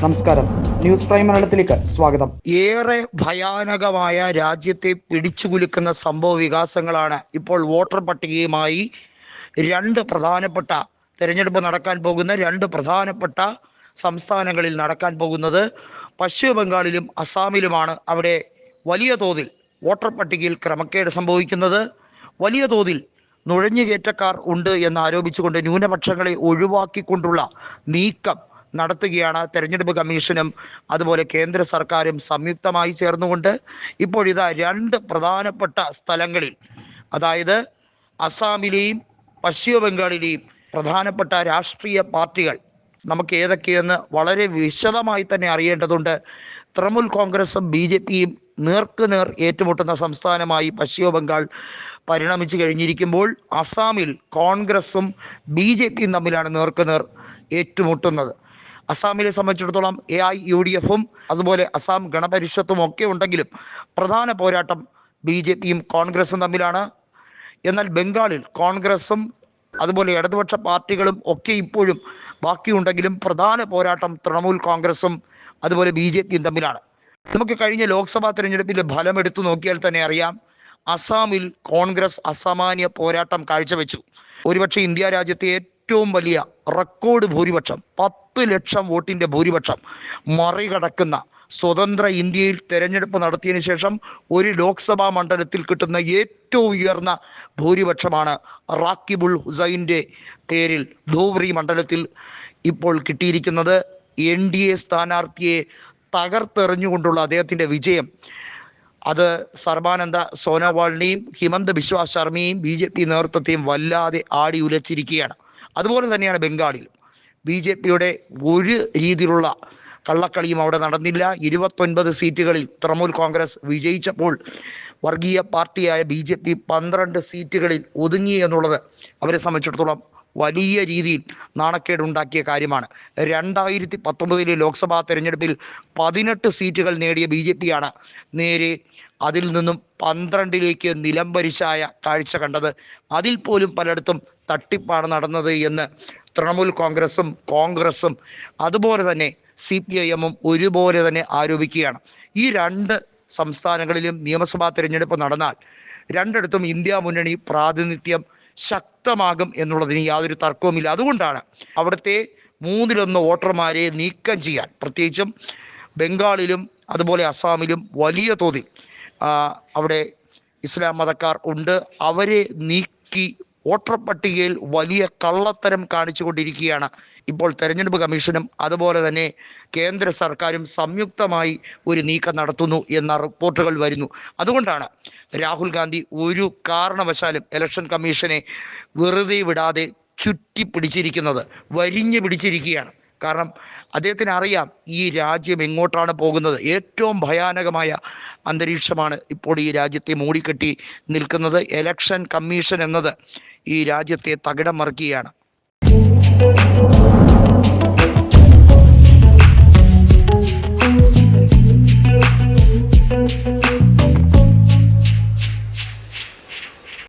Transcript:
നമസ്കാരം. News prime മലയാളത്തിലേക്ക് സ്വാഗതം. ഏറെ ഭയാനകമായ രാജ്യത്തെ പിടിച്ചുകുലുക്കുന്ന സംഭവ വികാസങ്ങളാണ് ഇപ്പോൾ വോട്ടർ പട്ടികയുമായി രണ്ട് പ്രധാനപ്പെട്ട തെരഞ്ഞെടുപ്പ് നടക്കാൻ പോകുന്ന രണ്ട് പ്രധാനപ്പെട്ട സംസ്ഥാനങ്ങളിൽ നടക്കാൻ പോകുന്നത് പശ്ചിമ ബംഗാളിലും അസാമിലുമാണ് അവിടെ വലിയ തോതിൽ വോട്ടർ പട്ടികയിൽ ക്രമക്കേട് സംഭവിക്കുന്നത്. വലിയ തോതിൽ നുഴഞ്ഞുകയറ്റക്കാർ ഉണ്ട് എന്ന് ആരോപിച്ചുകൊണ്ട് ന്യൂനപക്ഷങ്ങളെ ഒഴിവാക്കിക്കൊണ്ടുള്ള നീക്കം നടത്തുകയാണ്. തെരഞ്ഞെടുപ്പ് കമ്മീഷനും അതുപോലെ കേന്ദ്ര സർക്കാരും സംയുക്തമായി ചേർന്നുകൊണ്ട് ഇപ്പോഴിതാ രണ്ട് പ്രധാനപ്പെട്ട സ്ഥലങ്ങളിൽ അതായത് അസാമിലെയും പശ്ചിമ ബംഗാളിലെയും പ്രധാനപ്പെട്ട രാഷ്ട്രീയ പാർട്ടികൾ നമുക്ക് ഏതൊക്കെയെന്ന് വളരെ വിശദമായി തന്നെ അറിയേണ്ടതുണ്ട്. തൃണമൂൽ കോൺഗ്രസും ബി ജെ പിയും നേർക്ക് നേർ ഏറ്റുമുട്ടുന്ന സംസ്ഥാനമായി പശ്ചിമ ബംഗാൾ പരിണമിച്ചു കഴിഞ്ഞിരിക്കുമ്പോൾ അസാമിൽ കോൺഗ്രസും ബി ജെ പിയും തമ്മിലാണ് നേർക്ക് നേർ ഏറ്റുമുട്ടുന്നത്. അസാമിലെ സംബന്ധിച്ചിടത്തോളം എ ഐ യു ഡി എഫും അതുപോലെ അസാം ഗണപരിഷത്തും ഒക്കെ ഉണ്ടെങ്കിലും പ്രധാന പോരാട്ടം ബി ജെ പിയും കോൺഗ്രസും തമ്മിലാണ്. എന്നാൽ ബംഗാളിൽ കോൺഗ്രസും അതുപോലെ ഇടതുപക്ഷ പാർട്ടികളും ഒക്കെ ഇപ്പോഴും ബാക്കിയുണ്ടെങ്കിലും പ്രധാന പോരാട്ടം തൃണമൂൽ കോൺഗ്രസും അതുപോലെ ബി ജെ പിയും തമ്മിലാണ്. നമുക്ക് കഴിഞ്ഞ ലോക്സഭാ തെരഞ്ഞെടുപ്പിന്റെ ഫലം എടുത്തു നോക്കിയാൽ തന്നെ അറിയാം അസാമിൽ കോൺഗ്രസ് അസാമാന്യ പോരാട്ടം കാഴ്ചവെച്ചു. ഒരുപക്ഷെ ഇന്ത്യ രാജ്യത്തെ ഏറ്റവും വലിയ റെക്കോർഡ് ഭൂരിപക്ഷം പത്ത് ലക്ഷം വോട്ടിന്റെ ഭൂരിപക്ഷം മറികടക്കുന്ന സ്വതന്ത്ര ഇന്ത്യയിൽ തെരഞ്ഞെടുപ്പ് നടത്തിയതിനു ശേഷം ഒരു ലോക്സഭാ മണ്ഡലത്തിൽ കിട്ടുന്ന ഏറ്റവും ഉയർന്ന ഭൂരിപക്ഷമാണ് റാക്കിബുൾ ഹുസൈന്റെ പേരിൽ ധൂബ്രി മണ്ഡലത്തിൽ ഇപ്പോൾ കിട്ടിയിരിക്കുന്നത്. എൻ ഡി എ സ്ഥാനാർത്ഥിയെ തകർത്തെറിഞ്ഞുകൊണ്ടുള്ള അദ്ദേഹത്തിന്റെ വിജയം. അത് സർബാനന്ദ സോനോവാളിനെയും ഹിമന്ത ബിശ്വാസ് ശർമ്മയും ബി ജെ പി നേതൃത്വത്തെയും വല്ലാതെ ആടി ഉലച്ചിരിക്കുകയാണ്. അതുപോലെ തന്നെയാണ് ബംഗാളിലും. ബി ജെ പിയുടെ ഒരു രീതിയിലുള്ള കള്ളക്കളിയും അവിടെ നടന്നില്ല. ഇരുപത്തൊൻപത് സീറ്റുകളിൽ തൃണമൂൽ കോൺഗ്രസ് വിജയിച്ചപ്പോൾ വർഗീയ പാർട്ടിയായ ബി ജെ പി പന്ത്രണ്ട് സീറ്റുകളിൽ ഒതുങ്ങി എന്നുള്ളത് അവരെ സംബന്ധിച്ചിടത്തോളം വലിയ രീതിയിൽ നാണക്കേടുണ്ടാക്കിയ കാര്യമാണ്. രണ്ടായിരത്തി പത്തൊമ്പതിലെ ലോക്സഭാ തെരഞ്ഞെടുപ്പിൽ പതിനെട്ട് സീറ്റുകൾ നേടിയ ബി ജെ പിയാണ് നേരെ അതിൽ നിന്നും പന്ത്രണ്ടിലേക്ക് നിലംപരിശായ കാഴ്ച കണ്ടത്. അതിൽ പോലും പലയിടത്തും തട്ടിപ്പാണ് നടന്നത് എന്ന് തൃണമൂൽ കോൺഗ്രസും കോൺഗ്രസും അതുപോലെ തന്നെ സി പി ഐ എമ്മും ഒരുപോലെ തന്നെ ആരോപിക്കുകയാണ്. ഈ രണ്ട് സംസ്ഥാനങ്ങളിലും നിയമസഭാ തെരഞ്ഞെടുപ്പ് നടന്നാൽ രണ്ടിടത്തും ഇന്ത്യ മുന്നണി പ്രാതിനിധ്യം ശക്തമാകും എന്നുള്ളതിന് യാതൊരു തർക്കവുമില്ല. അതുകൊണ്ടാണ് അവിടുത്തെ മൂന്നിലൊന്ന് വോട്ടർമാരെ നീക്കം ചെയ്യാൻ പ്രത്യേകിച്ചും ബംഗാളിലും അതുപോലെ അസാമിലും വലിയ തോതിൽ അവിടെ ഇസ്ലാം മതക്കാർ ഉണ്ട്. അവരെ നീക്കി വോട്ടർ പട്ടികയിൽ വലിയ കള്ളത്തരം കാണിച്ചുകൊണ്ടിരിക്കുകയാണ്. ഇപ്പോൾ തെരഞ്ഞെടുപ്പ് കമ്മീഷനും അതുപോലെ തന്നെ കേന്ദ്ര സർക്കാരും സംയുക്തമായി ഒരു നീക്കം നടത്തുന്നു എന്ന റിപ്പോർട്ടുകൾ വരുന്നു. അതുകൊണ്ടാണ് രാഹുൽ ഗാന്ധി ഒരു കാരണവശാലും ഇലക്ഷൻ കമ്മീഷനെ വെറുതെ വിടാതെ ചുറ്റി പിടിച്ചിരിക്കുന്നത് വരിഞ്ഞു പിടിച്ചിരിക്കുകയാണ്. കാരണം അദ്ദേഹത്തിന് അറിയാം ഈ രാജ്യം എങ്ങോട്ടാണ് പോകുന്നത്. ഏറ്റവും ഭയാനകമായ അന്തരീക്ഷമാണ് ഇപ്പോൾ ഈ രാജ്യത്തെ മൂടിക്കെട്ടി നിൽക്കുന്നത്. എലക്ഷൻ കമ്മീഷൻ എന്നത് ഈ രാജ്യത്തെ തകിടം മറിക്കുകയാണ്.